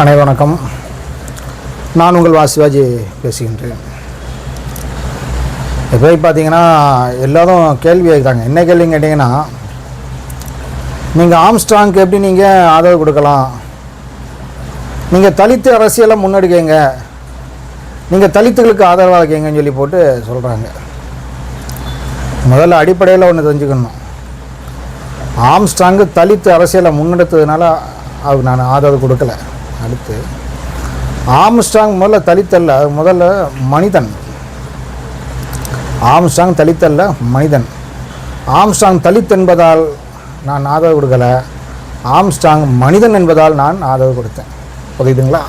அனை வணக்கம் நான் உங்கள் வாசிவாஜி பேசுகின்றேன். இப்போ பார்த்தீங்கன்னா எல்லோரும் கேள்வி கேட்குறாங்க. என்ன கேள்வின்னு கேட்டிங்கன்னா நீங்கள் ஆம்ஸ்ட்ராங்க்கு எப்படி நீங்கள் ஆதரவு கொடுக்கலாம்? நீங்கள் தலித்து அரசியலை முன்னெடுக்கீங்க. நீங்கள் தலித்துகளுக்கு ஆதரவாக இருக்கீங்கன்னு சொல்லி போட்டு சொல்கிறாங்க முதல்ல அடிப்படையில் ஒன்று தெரிஞ்சுக்கணும். ஆம்ஸ்ட்ராங்கு தலித்து அரசியலை முன்னெடுத்ததுனால அவருக்கு நான் ஆதரவு கொடுக்கல. அடுத்து ஆம்ஸ்டாங் முதல்ல தலித்தல்ல அது முதல்ல மனிதன். ஆம்ஸ்டாங் தலித்தல்ல மனிதன். ஆம்ஸ்டாங் தலித் என்பதால் நான் ஆதரவு கொடுக்கலை. ஆம்ஸ்டாங் மனிதன் என்பதால் நான் ஆதரவு கொடுத்தேன். புரியுதுங்களா?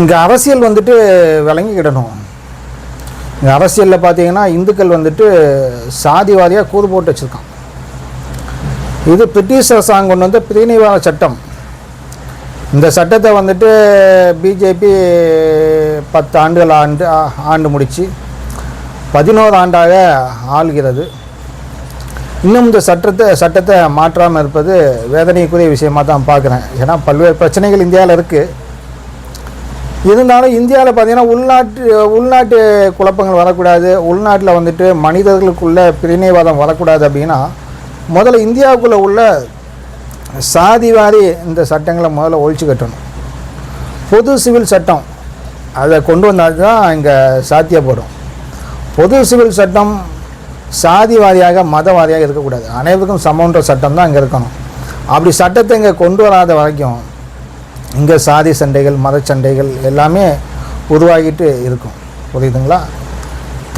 இங்கே அரசியல் வந்துட்டு விளங்கிக்கிடணும். இங்கே அரசியலில் பார்த்தீங்கன்னா இந்துக்கள் வந்துட்டு சாதிவாதியாக கூறு போட்டு வச்சுருக்கான். இது பிரிட்டிஷ் அரசாங்கம் கொண்டு வந்த பிரிவினைவாத சட்டம். இந்த சட்டத்தை வந்துட்டு பிஜேபி பத்து ஆண்டுகள் ஆண்டு ஆ- ஆண்டு முடித்து பதினோரு ஆண்டாக ஆள்கிறது. இன்னும் இந்த சட்டத்தை சட்டத்தை மாற்றாமல் இருப்பது வேதனைக்குரிய விஷயமாக தான் பார்க்குறேன். ஏன்னா பல்வேறு பிரச்சனைகள் இந்தியாவில் இருக்குது இருந்தாலும் இந்தியாவில் பார்த்தீங்கன்னா உள்நாட்டு உள்நாட்டு குழப்பங்கள் வரக்கூடாது. உள்நாட்டில் வந்துட்டு மனிதர்களுக்குள்ள பிரிணைவாதம் வரக்கூடாது அப்படின்னா முதல்ல இந்தியாவுக்குள்ளே உள்ள சாதிவாரி இந்த சட்டங்களை முதல்ல ஒழிச்சு கட்டணும். பொது சிவில் சட்டம் அதை கொண்டு வந்தால் தான் இங்கே சாத்தியப்படும். பொது சிவில் சட்டம் சாதி வாரியாக இருக்கக்கூடாது. அனைவருக்கும் சமன்ற சட்டம் தான் இங்கே இருக்கணும். அப்படி சட்டத்தை இங்கே கொண்டு வராத வரைக்கும் இங்கே சாதி சண்டைகள் மத சண்டைகள் எல்லாமே உருவாகிட்டு இருக்கும். புரியுதுங்களா?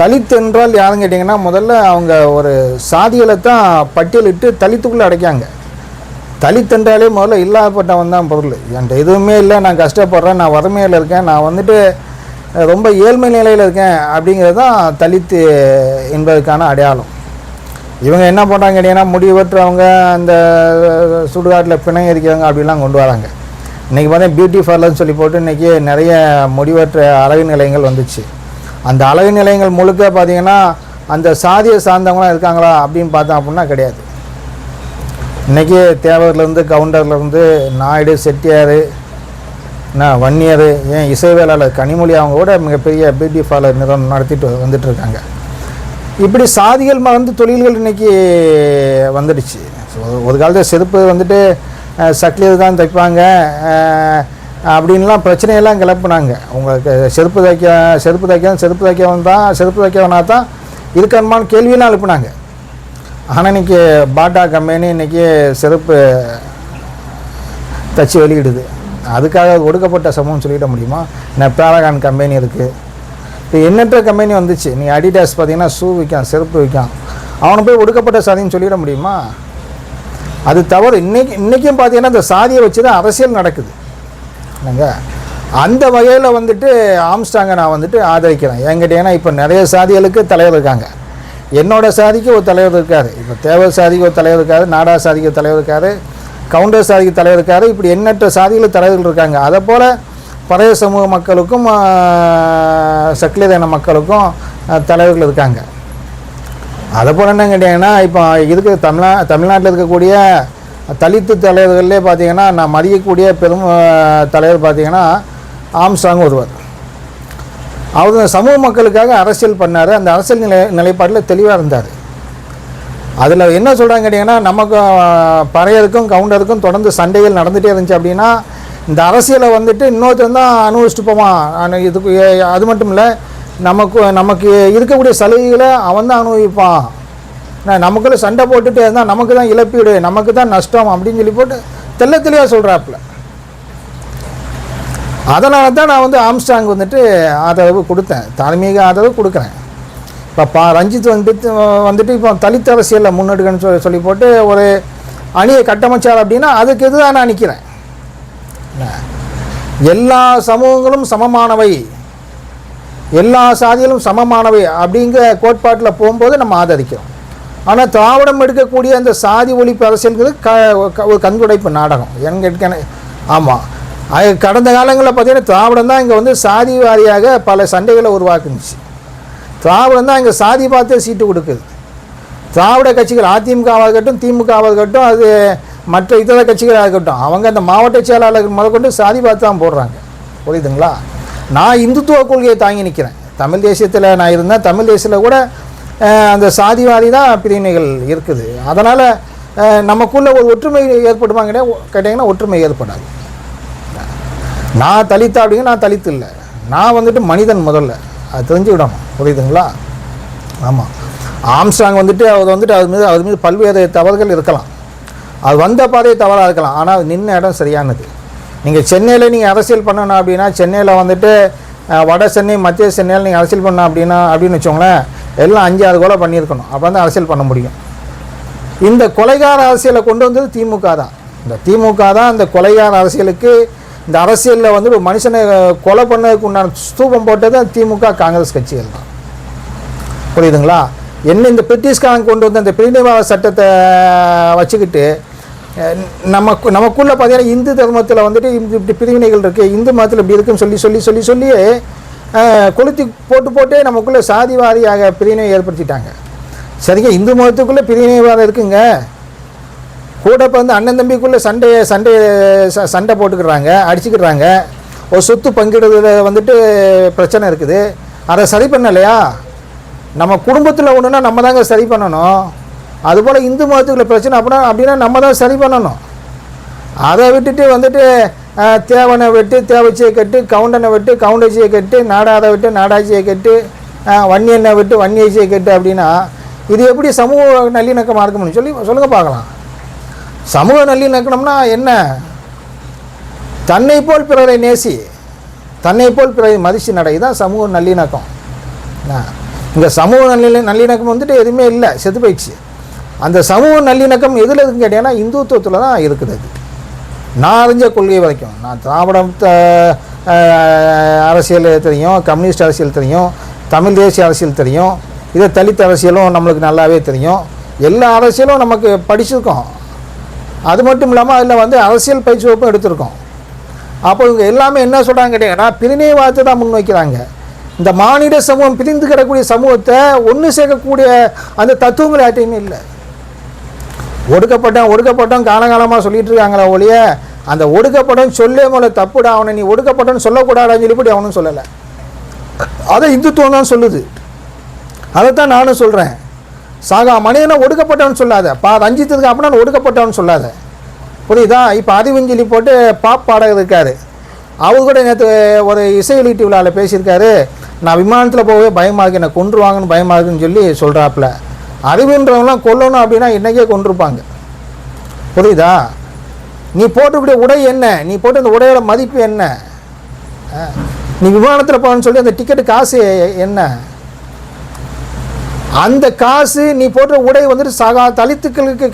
தலித் என்றால் யாருன்னு கேட்டிங்கன்னா முதல்ல அவங்க ஒரு சாதிகளை தான் பட்டியலிட்டு தலித்துக்குள்ளே அடைக்காங்க தலித் என்றாலே முதல்ல இல்லாதப்பட்டவன் தான் பொருள். என்கிட்ட எதுவுமே இல்லை நான் கஷ்டப்படுறேன் நான் வறுமையில் இருக்கேன் நான் வந்துட்டு ரொம்ப ஏழ்மை நிலையில் இருக்கேன் அப்படிங்கிறது தான் தலித்து என்பதற்கான அடையாளம். இவங்க என்ன பண்ணுறாங்க கேட்டிங்கன்னா முடிவற்றவங்க அந்த சுடுகாட்டில் பிணை இருக்கிறவங்க அப்படிலாம் கொண்டு வராங்க. இன்றைக்கி பார்த்தா பியூட்டி பார்லர்னு சொல்லி போட்டு இன்றைக்கி நிறைய முடிவற்ற அழகு நிலையங்கள் வந்துச்சு. அந்த அழகு நிலையங்கள் முழுக்க பார்த்தீங்கன்னா அந்த சாதியை சார்ந்தவங்களாம் இருக்காங்களா அப்படின்னு பார்த்தோம் அப்படின்னா கிடையாது. இன்றைக்கி தேவர்லேருந்து கவுண்டர்லேருந்து நாயுடு செட்டியார் என்ன வன்னியர் ஏன் இசைவேளாளர் கனிமொழி அவங்க கூட மிகப்பெரிய பியூட்டி பார்லர் நிறுவனம் நடத்திட்டு வந்துட்டுருக்காங்க. இப்படி சாதிகள் மறந்து தொழில்கள் இன்னைக்கு வந்துடுச்சு. ஒரு காலத்தில் செருப்பு வந்துட்டு அஹ், தான் தைப்பாங்க. அப்படின்லாம் பிரச்சனையெல்லாம் கிளப்புனாங்க. உங்களுக்கு செருப்பு தைக்க செருப்பு தைக்க செருப்பு தைக்கவன் தான் செருப்பு தைக்கவனா தான் இருக்கணுமான்னு கேள்வியெல்லாம் எழுப்புனாங்க. ஆனால் இன்னைக்கு பாட்டா கம்பெனி இன்றைக்கி செருப்பு தச்சு வெளியிடுது. அதுக்காக ஒடுக்கப்பட்ட சமூகம் சொல்லிட முடியுமா? நான் பேரகான் கம்பெனி இருக்குது இப்போ எண்ணற்ற கம்பெனி வந்துச்சு? நீ அடிடாஸ் பார்த்தீங்கன்னா ஷூ விற்கான் செருப்பு விற்கான் அவனை போய் ஒடுக்கப்பட்ட சாதின்னு சொல்லிட முடியுமா? அது தவறு. இன்னைக்கு இன்றைக்கும் பார்த்தீங்கன்னா இந்த சாதியை வச்சு தான் அரசியல் நடக்குது. என்னங்க? அந்த வகையில் வந்துட்டு ஆம்ஸ்டாங்கை நான் வந்துட்டு ஆதரிக்கிறேன். ஏன் கேட்டீங்கன்னா இப்போ நிறைய சாதிகளுக்கு தலைவர் இருக்காங்க. என்னோட சாதிக்கு ஒரு தலைவர் இருக்கார். இப்போ தேவர் சாதிக்கு ஒரு தலைவர் இருக்காரு நாடா சாதிக்கு ஒரு தலைவர் இருக்காரு கவுண்டர் சாதிக்கு தலைவர் இருக்காரு இப்படி எண்ணற்ற சாதிகள் தலைவர்கள் இருக்காங்க. அதை போல் பழைய சமூக மக்களுக்கும் சக்லிதன மக்களுக்கும் தலைவர்கள் இருக்காங்க. அதை போல் என்ன கேட்டிங்கன்னா இப்போ இருக்கிற தமிழ்நா தமிழ்நாட்டில் இருக்கக்கூடிய தலித்து தலைவர்கள்லேயே பார்த்தீங்கன்னா நான் மதியக்கூடிய பெரும் தலைவர் பார்த்தீங்கன்னா ஆம்சாங் ஒருவர். அவர் சமூக மக்களுக்காக அரசியல் பண்ணார். அந்த அரசியல் நிலை நிலைப்பாட்டில் தெளிவாக இருந்தார். அதில் என்ன சொல்கிறாங்க கேட்டிங்கன்னா நமக்கு பறையருக்கும் கவுண்டருக்கும் தொடர்ந்து சண்டைகள் நடந்துகிட்டே இருந்துச்சு அப்படின்னா இந்த அரசியலை வந்துட்டு இன்னொருத்தன் தான் அனுபவிச்சுட்டு போவான். இதுக்கு அது மட்டும் இல்லை நமக்கு நமக்கு இருக்கக்கூடிய சலுகைகளை அவன் தான் அனுபவிப்பான். நான் நமக்குள்ளே சண்டை போட்டுகிட்டே இருந்தால் நமக்கு தான் இழப்பீடு நமக்கு தான் நஷ்டம் அப்படின்னு சொல்லி போட்டு தெல்ல தெளிவாக சொல்கிறாப்புல அதனால தான் நான் வந்து ஆம்ஸ்டாங் வந்துட்டு ஆதரவு கொடுத்தேன். தார்மீக ஆதரவு கொடுக்குறேன். இப்போ பா ரஞ்சித் வந்துட்டு வந்துட்டு இப்போ தலித் அரசியலில் முன்னெடுக்கன்னு சொல்லி சொல்லி போட்டு ஒரு அணியை கட்டமைச்சார் அப்படின்னா அதுக்கு எதிராக நான் நிற்கிறேன் எல்லா சமூகங்களும் சமமானவை. எல்லா சாதிகளும் சமமானவை அப்படிங்கிற கோட்பாட்டில் போகும்போது நம்ம ஆதரிக்கிறோம். ஆனால் திராவிடம் எடுக்கக்கூடிய அந்த சாதி ஒழிப்பு அரசியல்கிறது க ஒரு கண்துடைப்பு நாடகம். எங்க ஆமாம் அது கடந்த காலங்களில் பார்த்தீங்கன்னா திராவிடம் தான் இங்கே வந்து சாதி வாரியாக பல சண்டைகளை உருவாக்குனுச்சு. திராவிடம் தான் இங்கே சாதி பார்த்தே சீட்டு கொடுக்குது. திராவிட கட்சிகள் அதிமுகவாக இருக்கட்டும் திமுகவாக இருக்கட்டும் அது மற்ற இதர கட்சிகளாக இருக்கட்டும் அவங்க அந்த மாவட்ட செயலாளர்கள் முதற்கொண்டு சாதி பார்த்து தான் போடுறாங்க. புரியுதுங்களா? நான் இந்துத்துவ கொள்கையை தாங்கி நிற்கிறேன். தமிழ் தேசியத்தில் நான் இருந்தேன். தமிழ் தேசியத்தில் கூட அந்த சாதிவாதி தான் பிரிவினைகள் இருக்குது. அதனால் நமக்குள்ளே ஒரு ஒற்றுமை ஏற்படுமாங்க கேட்டிங்கன்னா ஒற்றுமை ஏற்படாது. நான் தலித்தா அப்படிங்க நான் தலித்து இல்லை. நான் வந்துட்டு மனிதன் முதல்ல. அது தெரிஞ்சு விடணும் புரியுதுங்களா? ஆமாம் ஆம்ஸ்டாங் வந்துட்டு அவர் வந்துட்டு அது மீது அது மீது பல்வேறு தவறுகள் இருக்கலாம். அது வந்த பாதையே தவறாக இருக்கலாம். ஆனால் அது நின்ன இடம் சரியானது. நீங்கள் சென்னையில் நீங்கள் அரசியல் பண்ணணும் அப்படின்னா சென்னையில் வந்துட்டு வட சென்னை மத்திய சென்னையில் நீங்கள் அரசியல் பண்ணணும் அப்படின்னா அப்படின்னு வச்சோங்களேன் எல்லாம் அஞ்சு ஆறு கொலை பண்ணியிருக்கணும். அப்போ தான் அரசியல் பண்ண முடியும். இந்த கொலைகார அரசியலை கொண்டு வந்தது திமுக தான். இந்த திமுக தான் இந்த கொலைகார அரசியலுக்கு இந்த அரசியலில் வந்து ஒரு மனுஷனை கொலை பண்ணதுக்கு உண்டான ஸ்தூபம் போட்டது திமுக காங்கிரஸ் கட்சிகள் தான். புரியுதுங்களா? என்ன இந்த பிரிட்டிஷ்காரங்க கொண்டு வந்த இந்த பிரிநிவாத சட்டத்தை வச்சுக்கிட்டு நம்ம நமக்கு நமக்குள்ளே பார்த்தீங்கன்னா இந்து தர்மத்தில் வந்துட்டு இந்த இப்படி பிரிவினைகள் இருக்குது இந்து மதத்தில் இப்படி இருக்குன்னு சொல்லி சொல்லி சொல்லி சொல்லி கொளுத்தி போட்டு போட்டே நமக்குள்ளே சாதிவாரியாக பிரிவினை ஏற்படுத்திட்டாங்க. சரிங்க இந்து மதத்துக்குள்ளே பிரிவினைவாதம் இருக்குங்க. கூட இப்போ வந்து அண்ணன் தம்பிக்குள்ளே சண்டை சண்டை ச- சண்டை போட்டுக்கிறாங்க அடிச்சுக்கிறாங்க. ஒரு சொத்து பங்கிடுறதுல வந்துட்டு பிரச்சனை இருக்குது. அதை சரி பண்ணலையா? நம்ம குடும்பத்தில் ஒன்றுனா நம்ம தாங்க சரி பண்ணணும். அதுபோல் இந்து மதத்துக்குள்ள பிரச்சனை அப்படின்னா அப்படின்னா நம்ம தான் சரி பண்ணணும். அதை விட்டுட்டு வந்துட்டு தேவனை வெட்டு தேவச்சியை கட்டு கவுண்டனை வெட்டு கவுண்டச்சியை கட்டு நாடாதை விட்டு நாடாச்சியை கட்டு வன்னியனை விட்டு வன்னியச்சியை கட்டு அப்படின்னா இது எப்படி சமூக நல்லிணக்கமாக இருக்கும்னு சொல்லி சொல்லுங்கள் பார்க்கலாம். சமூக நல்லிணக்கணம்னா என்ன? தன்னை போல் பிறரை நேசி தன்னை போல் பிறரை மதிச்சு நடை தான் சமூக நல்லிணக்கம் இங்கே சமூக நல்லி நல்லிணக்கம் வந்துட்டு எதுவுமே இல்லை செத்து போயிடுச்சு. அந்த சமூக நல்லிணக்கம் எதில் இருக்குன்னு கேட்டீங்கன்னா இந்துத்துவத்தில் தான் இருக்குது அது. நான் அறிஞ்ச கொள்கை வரைக்கும் நான் திராவிடம் அரசியல் தெரியும் கம்யூனிஸ்ட் அரசியல் தெரியும் தமிழ் தேசிய அரசியல் தெரியும் இதே தலித் அரசியலும் நம்மளுக்கு நல்லாவே தெரியும். எல்லா அரசியலும் நமக்கு படிச்சிருக்கோம். அது மட்டும் இல்லாமல் அதில் வந்து அரசியல் பயிற்சி வகுப்பும் எடுத்திருக்கோம். அப்போ இவங்க எல்லாமே என்ன சொல்கிறாங்க கேட்டீங்கன்னா பிரிவினைவாதத்தை தான் முன்வைக்கிறாங்க. இந்த மானிட சமூகம் பிரிந்து கிடக்கூடிய சமூகத்தை ஒன்று சேர்க்கக்கூடிய அந்த தத்துவங்கள் யார்ட்டையுமே இல்லை. ஒடுக்கப்பட்டோம் ஒடுக்கப்பட்டோம் காலகாலமாக சொல்லிட்டு இருக்காங்களா ஒழிய அந்த ஒடுக்கப்படம் சொல்லே மூல தப்புடா அவனை நீ ஒடுக்கப்பட்டன்னு சொல்லக்கூடாதுன்னு சொல்லிப்படி அவனும் சொல்லலை. அதை இந்துத்துவம் தான் சொல்லுது. அதைத்தான் நானும் சொல்கிறேன் சாகா மனிதனை ஒடுக்கப்பட்டவன் சொல்லாத. பா ரஞ்சித்ததுக்கு அப்புறம் ஒடுக்கப்பட்டவன் சொல்லாத. புரியுதா? இப்போ அறிவஞ்சலி போட்டு பாப் பாடகர் இருக்கார். அவர் கூட நேற்று ஒரு இசை வெளியீட்டு விழாவில் பேசியிருக்காரு. நான் விமானத்தில் போகவே பயமாக இருக்கு. என்னை கொன்றுவாங்கன்னு பயமாக இருக்குன்னு சொல்லி சொல்கிறாப்புல அறிவுன்றவங்களாம் கொல்லணும் அப்படின்னா இன்றைக்கே கொண்டிருப்பாங்க புரியுதா? நீ போட்டுக்கூடிய உடை என்ன? நீ போட்டு அந்த உடையோட மதிப்பு என்ன? நீ விமானத்தில் போகணும்னு சொல்லி அந்த டிக்கெட்டு காசு என்ன? அந்த காசு நீ போட்ட உடை வந்துட்டு சகா தலித்துக்களுக்கு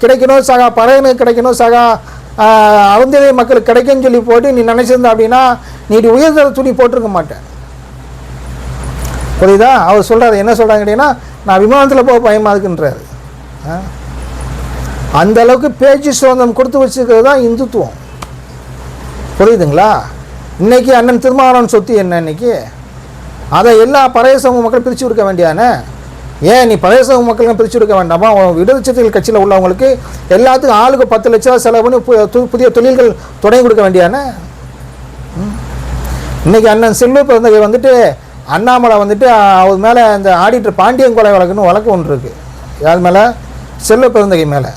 கிடைக்கணும் சகா பறையனுக்கு கிடைக்கணும் சகா அருந்ததை மக்களுக்கு கிடைக்கும்னு சொல்லி போட்டு நீ நினச்சிருந்த அப்படின்னா நீ உயர்தர துணி போட்டிருக்க மாட்டேன். புரியுதா? அவர் சொல்கிறார் என்ன சொல்கிறாங்க கேட்டீங்கன்னா நான் விமானத்தில் போக பயமாக இருக்குன்றாரு. ஆ? அந்த அளவுக்கு பேச்சு சுதந்திரம் கொடுத்து வச்சுருக்கிறது தான் இந்துத்துவம். புரியுதுங்களா? இன்னைக்கு அண்ணன் திருமாவளவன் சொத்து என்ன இன்னைக்கு? அதை எல்லா பழைய சமூக மக்கள் பிரித்து கொடுக்க வேண்டியானே ஏன் நீ பழைய சமூக மக்களுக்கு பிரித்து கொடுக்க வேண்டாமா? இடதுச்சத்தில் கட்சியில் உள்ளவங்களுக்கு எல்லாத்துக்கும் ஆளுக்கு பத்து லட்ச ரூபா செலவு பண்ணி புதிய தொழில்கள் தொடங்கி கொடுக்க வேண்டியானே இன்றைக்கி அண்ணன் செல்வ பிறந்தகை வந்துட்டு அண்ணாமலை வந்துட்டு அவர் மேலே இந்த ஆடிட்டர் பாண்டியன் கொலை வழக்குன்னு வழக்கு ஒன்று இருக்குது யார் மேலே? செல்வ பிறந்தகை மேலே.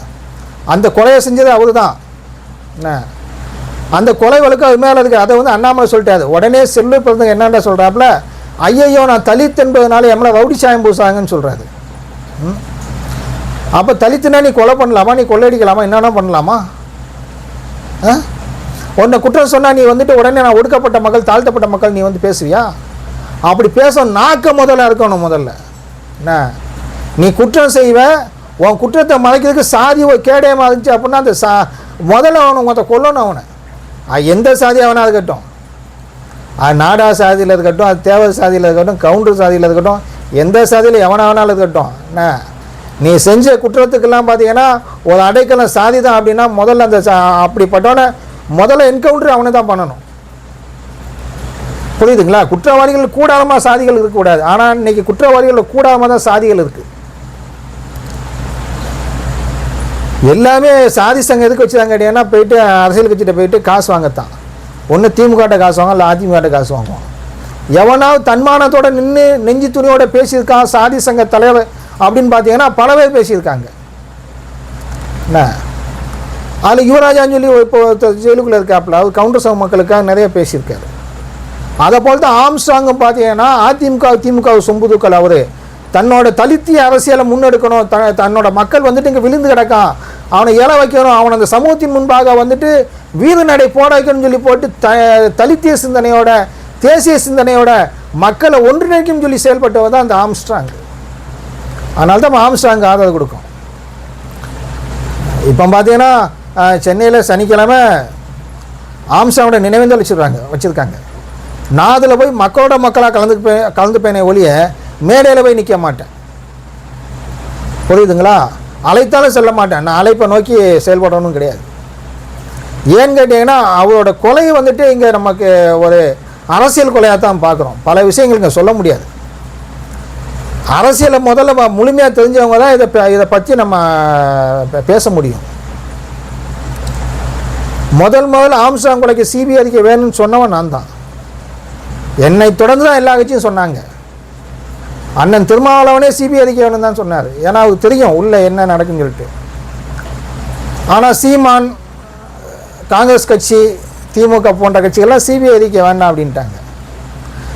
அந்த கொலையை செஞ்சது அவர் தான் என்ன? அந்த கொலை வழக்கு அது மேலே இருக்குது அதை வந்து அண்ணாமலை சொல்லிட்டாரு. உடனே செல்வ பிறந்தகை என்னென்ன சொல்கிறாப்புல ஐயையோ நான் தலித் என்பதனால எம்மளை ரவுடி சாயம் பூசாங்கன்னு சொல்கிறாரு அப்போ தலித்துனா நீ கொலை பண்ணலாமா? நீ கொள்ளையடிக்கலாமா? என்னென்ன பண்ணலாமா? ஆ? உன்னை குற்றம் சொன்னால் நீ வந்துட்டு உடனே நான் ஒடுக்கப்பட்ட மக்கள் தாழ்த்தப்பட்ட மக்கள் நீ வந்து பேசுவியா? அப்படி பேச நாக்க முதல்ல இருக்கணும் முதல்ல. என்ன? நீ குற்றம் செய்வ உன் குற்றத்தை மறைக்கிறதுக்கு சாதி ஒரு கேடயமாக இருந்துச்சு அப்படின்னா அந்த சா முதல்ல அவனை மொத்த கொல்லணும் அவனை. எந்த சாதி அவனாக இருக்கட்டும். நாடா சாதியில் இருக்கட்டும் அது தேவ சாதியில் இருக்கட்டும் கவுண்டர் சாதியில் இருக்கட்டும் எந்த சாதியில் எவனாவனாலும் இருக்கட்டும். என்ன? நீ செஞ்ச குற்றத்துக்கெல்லாம் பார்த்தீங்கன்னா ஒரு அடைக்கலம் சாதி தான் அப்படின்னா முதல்ல அந்த சா அப்படிப்பட்டவனை முதல்ல என்கவுண்டர் அவனை தான் பண்ணணும். புரியுதுங்களா? குற்றவாளிகள் கூடாரமாக சாதிகள் இருக்கக்கூடாது. ஆனால் இன்னைக்கு குற்றவாளிகளில் கூடாரமாக தான் சாதிகள் இருக்குது எல்லாமே சாதி சங்கம் எதுக்கு வச்சுதான் கேட்டீங்கன்னா போயிட்டு அரசியல் கட்சிகிட்ட போயிட்டு காசு வாங்கத்தான். ஒன்று திமுகட்ட காசு வாங்க இல்லை அதிமுகட்ட காசு வாங்குவோம் எவனாவது தன்மானத்தோடு நின்று நெஞ்சு துணியோட பேசியிருக்கான் சாதி சங்க தலைவர் அப்படின்னு பார்த்தீங்கன்னா பல பேர் பேசியிருக்காங்க. என்ன? அதில் யுவராஜான்னு சொல்லி இப்போ ஜெயிலுக்குள்ளே இருக்காப்புல அவர் கவுண்டர் சங்க மக்களுக்காக நிறைய பேசியிருக்காரு. அதை போல் தான் ஆம்ஸ்ட்ராங்கும் பார்த்தீங்கன்னா அதிமுக திமுக சொம்புதுக்கள் அவர். தன்னோட தலித்திய அரசியலை முன்னெடுக்கணும் த தன்னோட மக்கள் வந்துட்டு இங்கே விழுந்து கிடக்கான். அவனை ஏற வைக்கணும் அவனை அந்த சமூகத்தின் முன்பாக வந்துட்டு வீறு நடை போட வைக்கணும்னு சொல்லி போட்டு த தலித்திய சிந்தனையோட தேசிய சிந்தனையோட மக்களை ஒன்றிணைக்கும் சொல்லி செயல்பட்டவர் தான் அந்த ஆம்ஸ்ட்ராங். அதனால தான் ஆம்ஸ்ட்ராங் ஆதரவு கொடுக்கும். இப்போ பார்த்தீங்கன்னா சென்னையில் சனிக்கிழமை ஆம்ஸ்ட்ராங்கோட நினைவேந்தல் வச்சுருக்காங்க வச்சுருக்காங்க. நான் அதில் போய் மக்களோட மக்களாக கலந்து கலந்துப்பேனே ஒழிய மேடையில் போய் நிற்க மாட்டேன். புரியுதுங்களா? அழைத்தாலும் செல்ல மாட்டேன். நான் அழைப்பை நோக்கி செயல்படணும் கிடையாது. ஏன்னு கேட்டிங்கன்னா அவரோட கொலையை வந்துட்டு இங்கே நமக்கு ஒரு அரசியல் கொலையாக தான் பார்க்குறோம். பல விஷயங்கள் இங்கே சொல்ல முடியாது. அரசியலை முதல்ல முழுமையாக தெரிஞ்சவங்க தான் இதை ப- இதை பற்றி நம்ம பேச முடியும். முதல் முதல் ஆம்சாங் கொலைக்கு சிபிஐ அறிக்கை வேணும்னு சொன்னவன் நான் தான். என்னை தொடர்ந்து தான் எல்லா கட்சியும் சொன்னாங்க. அண்ணன் திருமாவளவனே சிபிஐ அறிக்கை வேணும் தான் சொன்னார். ஏன்னா அவருக்கு தெரியும் உள்ளே என்ன நடக்குன்னு சொல்லிட்டு. ஆனால் சீமான் காங்கிரஸ் கட்சி திமுக போன்ற கட்சிகள்லாம் சிபிஐ அறிக்கை வேண்டாம் அப்படின்ட்டாங்க.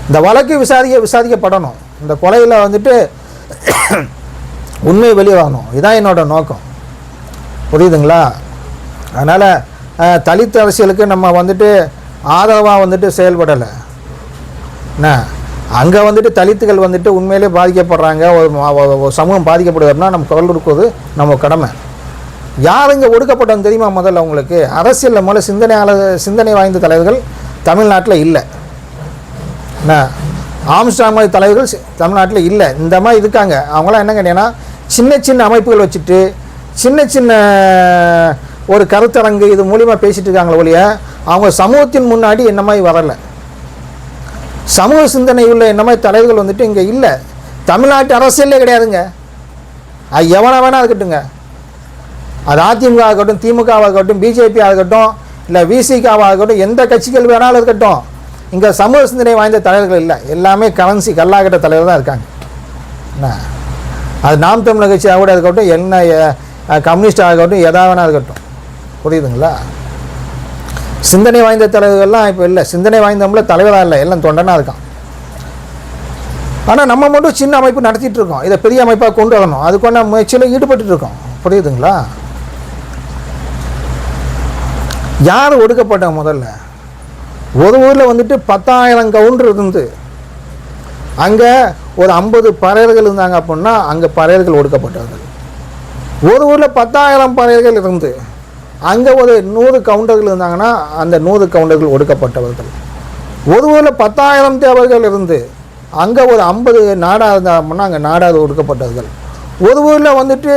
இந்த வழக்கு விசாரிக்க விசாரிக்கப்படணும். இந்த கொலையில் வந்துட்டு உண்மை வெளியே வரணும் இதுதான் என்னோட நோக்கம். புரியுதுங்களா? அதனால் தலித் அரசியலுக்கு நம்ம வந்துட்டு ஆதரவாக வந்துட்டு செயல்படலை. என்ன? அங்கே வந்துட்டு தலித்துகள் வந்துட்டு உண்மையிலே பாதிக்கப்படுறாங்க. ஒரு ஒரு சமூகம் பாதிக்கப்படுதுன்னா நம்ம குரல் கொடுக்குறது நம்ம கடமை. யார் இங்கே ஒடுக்கப்பட்டவங்க தெரியுமா முதல்ல உங்களுக்கு? அரசியலில் முதல்ல சிந்தனையாளர் சிந்தனை வாய்ந்த தலைவர்கள் தமிழ்நாட்டில் இல்லை. என்ன? ஆம்ஸ்டாங் மாதிரி தலைவர்கள் தமிழ்நாட்டில் இல்லை. இந்த மாதிரி இருக்காங்க. அவங்களாம் என்ன கேட்டீங்கன்னா சின்ன சின்ன அமைப்புகள் வச்சுட்டு சின்ன சின்ன ஒரு கருத்தரங்கு இது மூலிமா பேசிகிட்டு இருக்காங்களே ஒழிய அவங்க சமூகத்தின் முன்னாடி என்ன மாதிரி வரலை. சமூக சிந்தனை உள்ள என்ன மாதிரி தலைவர்கள் வந்துட்டு இங்கே இல்லை. தமிழ்நாட்டு அரசியலே கிடையாதுங்க. அது எவனை வேணா இருக்கட்டுங்க அது அதிமுக ஆகட்டும் திமுகவாக இருக்கட்டும் பிஜேபி ஆகட்டும் இல்லை விசிகாவாக இருக்கட்டும் எந்த கட்சிகள் வேணாலும் இருக்கட்டும். இங்கே சமூக சிந்தனை வாய்ந்த தலைவர்கள் இல்லை. எல்லாமே கரன்சி கல்லாகட்ட தலைவர் தான் இருக்காங்க. என்ன? அது நாம் தமிழர் கட்சியாக கூட இருக்கட்டும் என்ன கம்யூனிஸ்டாக இருக்கட்டும் எதாக வேணா இருக்கட்டும். புரியுதுங்களா? சிந்தனை வாய்ந்த தலைவர்கள்லாம் இப்போ இல்லை. சிந்தனை வாய்ந்தவங்கள தலைவராக இல்லை. எல்லாம் தொண்டனாக இருக்கான். ஆனால் நம்ம மட்டும் சின்ன அமைப்பு நடத்திட்டு இருக்கோம். இதை பெரிய அமைப்பாக கொண்டு வரணும். அதுக்கான முயற்சியில் ஈடுபட்டு இருக்கோம். புரியுதுங்களா? யார் ஒடுக்கப்பட்டாங்க முதல்ல? ஒரு ஊரில் வந்துட்டு பத்தாயிரம் கவுண்டர் இருந்து அங்கே ஒரு ஐம்பது பறையர்கள் இருந்தாங்க அப்படின்னா அங்கே பறையர்கள் ஒடுக்கப்பட்டார்கள் ஒரு ஊரில் பத்தாயிரம் பறையர்கள் இருந்து அங்கே ஒரு நூறு கவுண்டர்கள் இருந்தாங்கன்னா அந்த நூறு கவுண்டர்கள் ஒடுக்கப்பட்டவர்கள். ஒரு ஊரில் பத்தாயிரம் தேவர்கள் இருந்து அங்கே ஒரு ஐம்பது நாடா இருந்தாங்கன்னா அங்கே நாடாக ஒடுக்கப்பட்டவர்கள். ஒரு ஊரில் வந்துட்டு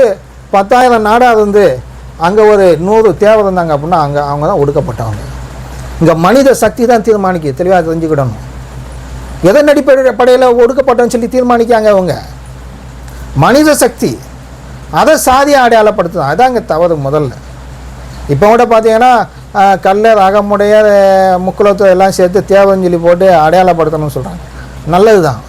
பத்தாயிரம் நாடாக இருந்து அங்கே ஒரு நூறு தேவை இருந்தாங்க அப்படின்னா அங்கே அவங்க தான் ஒடுக்கப்பட்டவங்க. இங்கே மனித சக்தி தான் தீர்மானிக்கு தெளிவாக தெரிஞ்சுக்கிடணும். எதன் அடிப்படையில் ஒடுக்கப்பட்டோன்னு சொல்லி தீர்மானிக்காங்க அவங்க? மனித சக்தி. அதை சாதியை அடையாளப்படுத்துதான் அதான் இங்கே தவறு முதல்ல. இப்போ கூட பார்த்தீங்கன்னா கல் ரகமுடைய முக்குலத்தை எல்லாம் சேர்த்து தேவைன்னு சொல்லி போட்டு அடையாளப்படுத்தணும்னு சொல்கிறாங்க நல்லது தான்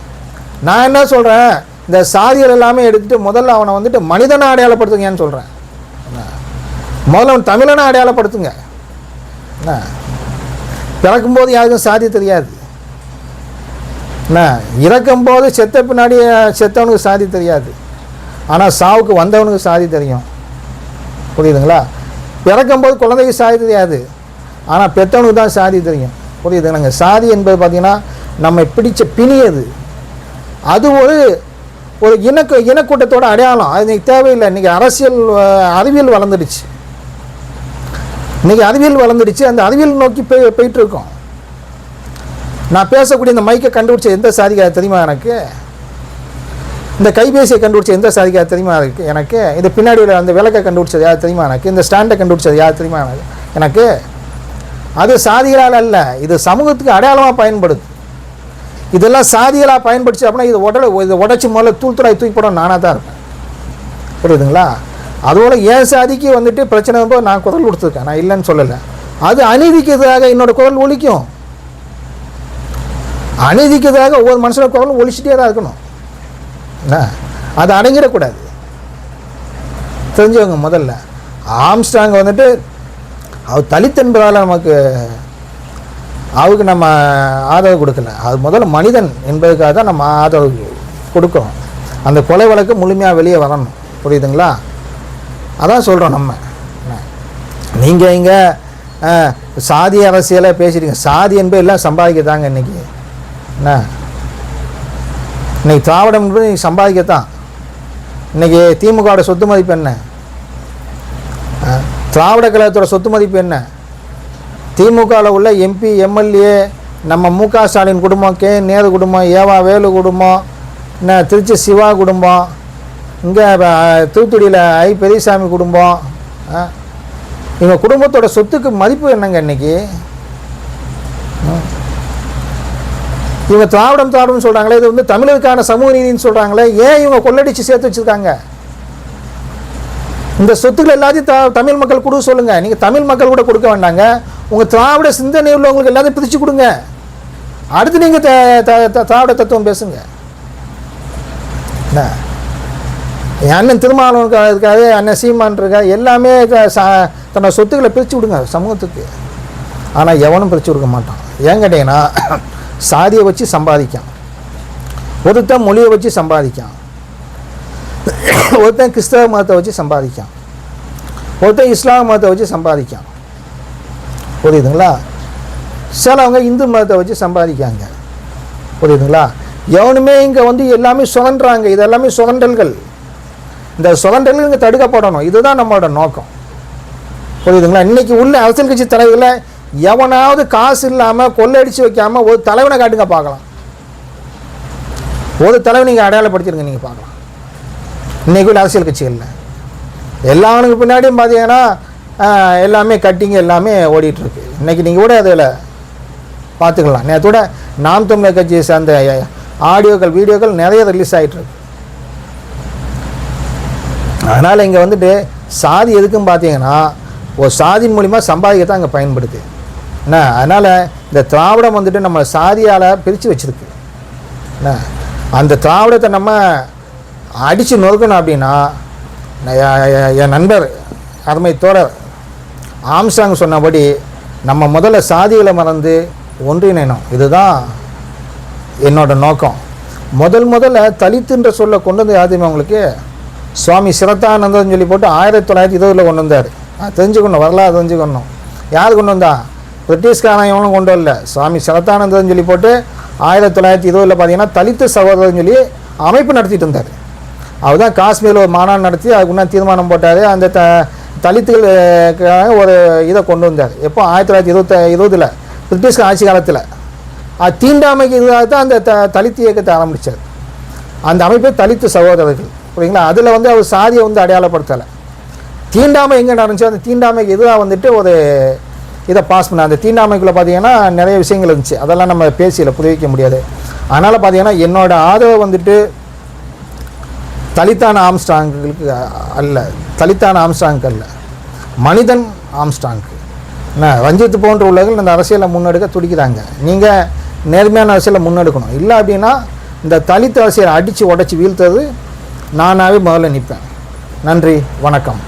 நான் என்ன சொல்கிறேன் இந்த சாதிகள் எல்லாமே எடுத்துகிட்டு முதல்ல அவனை வந்துட்டு மனிதனை அடையாளப்படுத்துங்கன்னு சொல்கிறேன் முதல்ல அவன் தமிழனை அடையாளப்படுத்துங்க. என்ன? பிறக்கும்போது யாருக்கும் சாதி தெரியாது. என்ன? இறக்கும்போது செத்த பின்னாடி செத்தவனுக்கு சாதி தெரியாது. ஆனால் சாவுக்கு வந்தவனுக்கு சாதி தெரியும். புரியுதுங்களா? பிறக்கும்போது குழந்தைக்கு சாதி தெரியாது. ஆனால் பெத்தவனுக்கு தான் சாதி தெரியும். புரியுதுங்களாங்க சாதி என்பது பார்த்திங்கன்னா நம்மை பிடிச்ச பிணியது அது. ஒரு ஒரு இனக்கு இனக்கூட்டத்தோட அடையாளம். அது இன்றைக்கி தேவையில்லை. இன்றைக்கி அரசியல் அறிவியல் வளர்ந்துடுச்சு. இன்றைக்கி அறிவியல் வளர்ந்துடுச்சு. அந்த அறிவியல் நோக்கி போய் போயிட்டு இருக்கோம் நான் பேசக்கூடிய இந்த மைக்கை கண்டுபிடிச்ச எந்த சாதிக்காக தெரியுமா எனக்கு? இந்த கைபேசியை கண்டுபிடிச்ச எந்த சாதிக்காக தெரியுமா இருக்கு? எனக்கு. இந்த பின்னாடி உள்ள அந்த விளக்கை கண்டுபிடிச்சது யார் தெரியுமா எனக்கு? இந்த ஸ்டாண்டை கண்டுபிடிச்சது யார் தெரியுமா எனக்கு? எனக்கு. அது சாதிகளால் அல்ல. இது சமூகத்துக்கு அடையாளமாக பயன்படுது. இதெல்லாம் சாதிகளாக பயன்படுச்சு அப்படின்னா இது உடலை இதை உடச்சி முதல்ல தூள் தூளாய் தூக்கி போட நானாக தான் இருப்பேன். புரியுதுங்களா? அதோட ஏன் சாதிக்கு வந்துட்டு பிரச்சனை வந்து நான் குரல் கொடுத்துருக்கேன். நான் இல்லைன்னு சொல்லலை. அது அநீதிக்குதாக என்னோடய என்னோட குரல் ஒழிக்கும் அநீதிக்குதாக ஒவ்வொரு மனுஷனோட குரலும் ஒழிச்சிட்டே தான் இருக்கணும். என்ன? அது அடங்கிடக்கூடாது. தெரிஞ்சவங்க முதல்ல. ஆம்ஸ்டாங் வந்துட்டு அவர் தலித் என்பதால் நமக்கு அவருக்கு நம்ம ஆதரவு கொடுக்கல. அது முதல்ல மனிதன் என்பதுக்காக தான் நம்ம ஆதரவு கொடுக்குறோம் அந்த கொலை வழக்கு முழுமையாக வெளியே வரணும். புரியுதுங்களா? அதான் சொல்கிறோம் நம்ம. நீங்கள் இங்கே சாதி அரசியலாக பேசிட்டீங்க. சாதி என்பது எல்லாம் சம்பாதிக்கத்தாங்க இன்றைக்கி என்ன? இன்னைக்கு திராவிடம் என்பது இன்றைக்கி சம்பாதிக்கத்தான். இன்றைக்கி திமுகவோட சொத்து மதிப்பு என்ன? ஆ, திராவிட கழகத்தோட சொத்து மதிப்பு என்ன? திமுகவில் உள்ள எம்பி எம்எல்ஏ நம்ம மு க ஸ்டாலின் குடும்பம் கே நேரு குடும்பம் ஏவா வேலு குடும்பம் என்ன திருச்சி சிவா குடும்பம் இங்கே தூத்துக்குடியில் ஐ பெரியசாமி குடும்பம் ஆ, இவங்க குடும்பத்தோட சொத்துக்கு மதிப்பு என்னங்க இன்னைக்கு? இவங்க திராவிடம் திராவிடம்னு சொல்கிறாங்களே இது வந்து தமிழருக்கான சமூக நீதினு சொல்கிறாங்களே ஏன் இவங்க கொள்ளடிச்சு சேர்த்து வச்சுருக்காங்க? இந்த சொத்துக்கள் எல்லாத்தையும் த தமிழ் மக்கள் கொடுக்க சொல்லுங்கள் நீங்கள் தமிழ் மக்கள் கூட கொடுக்க வேண்டாங்க. உங்கள் திராவிட சிந்தனை உள்ளவங்களுக்கு எல்லாத்தையும் பிரித்து கொடுங்க. அடுத்து நீங்கள் த த- த- திராவிட தத்துவம் பேசுங்க. என்ன? அண்ணன் திருமாவளவனுக்கு இருக்காது அண்ணன் சீமான் இருக்கா எல்லாமே ச- தன்னோட சொத்துக்களை பிரித்து விடுங்க சமூகத்துக்கு. ஆனால் எவனும் பிரித்து கொடுக்க மாட்டான். ஏன் கேட்டீங்கன்னா சாதியை வச்சு சம்பாதிக்கான். ஒருத்தன் மொழியை வச்சு சம்பாதிக்கான். ஒருத்தன் கிறிஸ்தவ மதத்தை வச்சு சம்பாதிக்கான். ஒருத்தன் இஸ்லாம் மதத்தை வச்சு சம்பாதிக்கான். புரியுதுங்களா? சிலவங்க இந்து மதத்தை வச்சு சம்பாதிக்காங்க. புரியுதுங்களா? எவனுமே இங்கே வந்து எல்லாமே சுதன்றாங்க. இது எல்லாமே இந்த சுதண்டல்கள் இங்கே தடுக்கப்படணும் இதுதான் நம்மளோட நோக்கம். புரியுதுங்களா? இன்னைக்கு உள்ள அரசியல் கட்சி தலைவர்களை எவனாவது காசு இல்லாமல் கொள்ளடிச்சு வைக்காமல் ஒரு தலைவனை காட்டுங்க பார்க்கலாம். ஒரு தலைவன் நீங்கள் அடையாளப்படுத்திருங்க நீங்கள் பார்க்கலாம். இன்றைக்கு உள்ள அரசியல் கட்சிகளில். எல்லாவனுக்கு பின்னாடியும் பார்த்தீங்கன்னா எல்லாமே கட்டிங் எல்லாமே ஓடிட்டுருக்கு. இன்றைக்கி நீங்கள் கூட அதில் பார்த்துக்கலாம். நேற்று கூட நாம் தமிழர் கட்சியை சேர்ந்த ஆடியோக்கள் வீடியோக்கள் நிறைய ரிலீஸ் ஆகிட்டுருக்கு அதனால் இங்கே வந்துட்டு சாதி எதுக்கும் பார்த்தீங்கன்னா ஒரு சாதியின் மூலிமா சம்பாதிக்கத்தான் அங்கே பயன்படுது. என்ன? அதனால் இந்த திராவிடம் வந்துட்டு நம்ம சாதியால் பிரித்து வச்சிருக்கு. என்ன? அந்த திராவிடத்தை நம்ம அடித்து நொறுக்கணும் அப்படின்னா என் நண்பர் அருமை தோழர் ஆம்சாங் சொன்னபடி நம்ம முதல்ல சாதிகளை மறந்து ஒன்றிணைணும் இதுதான் என்னோட நோக்கம். முதல் முதல்ல தலித்துன்ற சொல்ல கொண்டு வந்து யாருமே உங்களுக்கு? சுவாமி சிரத்தானந்தன் சொல்லி போட்டு ஆயிரத்தி தொள்ளாயிரத்தி இருபதில் கொண்டு வந்தார். தெரிஞ்சுக்கணும் வரலாறு தெரிஞ்சுக்கணும். யார் கொண்டு வந்தா? பிரிட்டிஷ்காரன் இவனும் கொண்டு வரல. சுவாமி சிரத்தானந்தன் சொல்லி போட்டு ஆயிரத்தி தொள்ளாயிரத்தி இருபதில் பார்த்தீங்கன்னா தலித்து சகோதரன் சொல்லி அமைப்பு நடத்திட்டு இருந்தார். அவர் தான் காஷ்மீரில் ஒரு மாநாடு நடத்தி அதுக்குன்னா தீர்மானம் போட்டார். அந்த த தலித்துகளுக்காக ஒரு இதை கொண்டு வந்தார். எப்போ? ஆயிரத்தி தொள்ளாயிரத்தி இருபத்த இருபதில். பிரிட்டிஷ் ஆட்சி காலத்தில். அது தீண்டாமைக்கு இதாக தான் அந்த த தலித்து இயக்கத்தை ஆரம்பித்தார் அந்த அமைப்பே தலித்து சகோதரர்கள் புரியுங்களா அதில் வந்து அவர் சாதியை வந்து அடையாளப்படுத்தலை. தீண்டாமை எங்கே நடந்துச்சு அந்த தீண்டாமைக்கு எதிராக வந்துட்டு ஒரு இதை பாஸ் பண்ண அந்த தீண்டாமைக்குள்ளே பார்த்தீங்கன்னா நிறைய விஷயங்கள் இருந்துச்சு. அதெல்லாம் நம்ம பேசியில் புரிவிக்க முடியாது. அதனால் பார்த்தீங்கன்னா என்னோடய ஆதரவு வந்துட்டு தலித்தான ஆம்ஸ்டாங்குகளுக்கு அல்ல தலித்தான ஆம்ஸ்டாங்க்கு அல்ல மனிதன் ஆம்ஸ்டாங்க்கு என்ன ரஞ்சித் போன்ற உள்ளவர்கள் இந்த அரசியலை முன்னெடுக்க துடிக்கிறாங்க. நீங்கள் நேர்மையான அரசியலை முன்னெடுக்கணும். இல்லை அப்படின்னா இந்த தலித் அரசியலை அடித்து உடச்சி வீழ்த்தது நானாகவே முதல்ல நிற்பேன். நன்றி வணக்கம்.